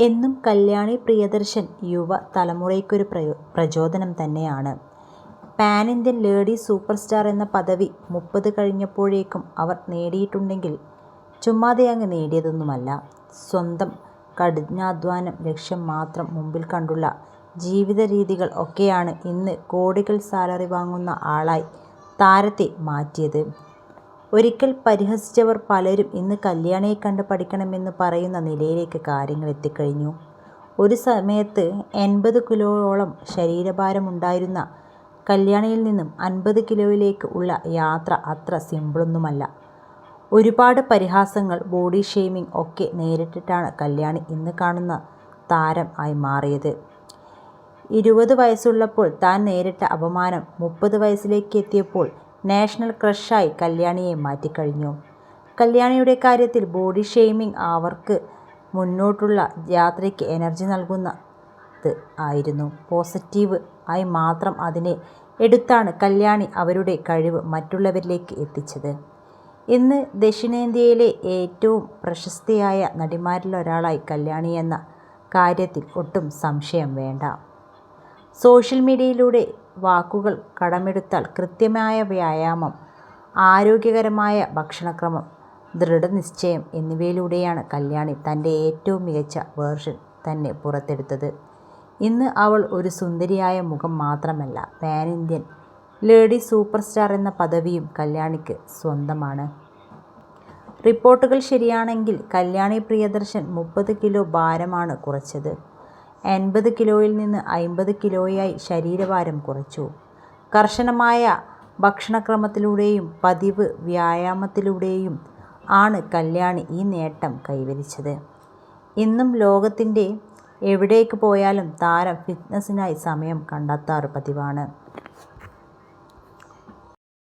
എന്നും കല്യാണി പ്രിയദർശൻ യുവ തലമുറയ്ക്കൊരു പ്രചോദനം തന്നെയാണ്. Pan Indian lady super star എന്ന പദവി മുപ്പത് കഴിഞ്ഞപ്പോഴേക്കും അവർ നേടിയിട്ടുണ്ടെങ്കിൽ ചുമ്മാതെ അങ്ങ് നേടിയതൊന്നുമല്ല. സ്വന്തം കഠിനാധ്വാനം, ലക്ഷ്യം മാത്രം മുമ്പിൽ കണ്ടുള്ള ജീവിതരീതികൾ ഒക്കെയാണ് ഇന്ന് കോടികൾ സാലറി വാങ്ങുന്ന ആളായി താരത്തെ മാറ്റിയത്. ഒരിക്കൽ പരിഹസിച്ചവർ പലരും ഇന്ന് കല്യാണിയെ കണ്ട് പഠിക്കണമെന്ന് പറയുന്ന നിലയിലേക്ക് കാര്യങ്ങൾ എത്തിക്കഴിഞ്ഞു. ഒരു സമയത്ത് എൺപത് കിലോയോളം ശരീരഭാരമുണ്ടായിരുന്ന കല്യാണിയിൽ നിന്നും അൻപത് കിലോയിലേക്ക് ഉള്ള യാത്ര അത്ര സിമ്പിളൊന്നുമല്ല. ഒരുപാട് പരിഹാസങ്ങൾ, ബോഡി ഷേമിംഗ് ഒക്കെ നേരിട്ടിട്ടാണ് കല്യാണി ഇന്ന് കാണുന്ന താരം ആയി മാറിയത്. ഇരുപത് വയസ്സുള്ളപ്പോൾ താൻ നേരിട്ട അപമാനം മുപ്പത് വയസ്സിലേക്കെത്തിയപ്പോൾ നാഷണൽ ക്രഷായി കല്യാണിയെ മാറ്റിക്കഴിഞ്ഞു. കല്യാണിയുടെ കാര്യത്തിൽ ബോഡി ഷെയ്മിങ് അവർക്ക് മുന്നോട്ടുള്ള യാത്രയ്ക്ക് എനർജി നൽകുന്നത് ആയിരുന്നു. പോസിറ്റീവ് ആയി മാത്രം അതിനെ എടുത്താണ് കല്യാണി അവരുടെ കഴിവ് മറ്റുള്ളവരിലേക്ക് എത്തിച്ചത്. ഇന്ന് ദക്ഷിണേന്ത്യയിലെ ഏറ്റവും പ്രശസ്തയായ നടിമാരിലൊരാളായി കല്യാണിയെന്ന കാര്യത്തിൽ ഒട്ടും സംശയം വേണ്ട. സോഷ്യൽ മീഡിയയിലൂടെ വാക്കുകൾ കടമെടുത്താൽ കൃത്യമായ വ്യായാമം, ആരോഗ്യകരമായ ഭക്ഷണക്രമം, ദൃഢനിശ്ചയം എന്നിവയിലൂടെയാണ് കല്യാണി തന്റെ ഏറ്റവും മികച്ച വേർഷൻ തന്നെ പുറത്തെടുത്തത്. ഇന്ന് അവൾ ഒരു സുന്ദരിയായ മുഖം മാത്രമല്ല, pan Indian lady super star എന്ന പദവിയും കല്യാണിക്ക് സ്വന്തമാണ്. റിപ്പോർട്ടുകൾ ശരിയാണെങ്കിൽ കല്യാണി പ്രിയദർശൻ മുപ്പത് കിലോ ഭാരമാണ് കുറച്ചത്. എൺപത് കിലോയിൽ നിന്ന് അമ്പത് കിലോയായി ശരീരഭാരം കുറച്ചു. കർശനമായ ഭക്ഷണക്രമത്തിലൂടെയും പതിവ് വ്യായാമത്തിലൂടെയും ആണ് കല്യാണി ഈ നേട്ടം കൈവരിച്ചത്. ഇന്നും ലോകത്തിന്റെ എവിടേക്ക് പോയാലും താരം ഫിറ്റ്നസിനായി സമയം കണ്ടെത്താറ് പതിവാണ്.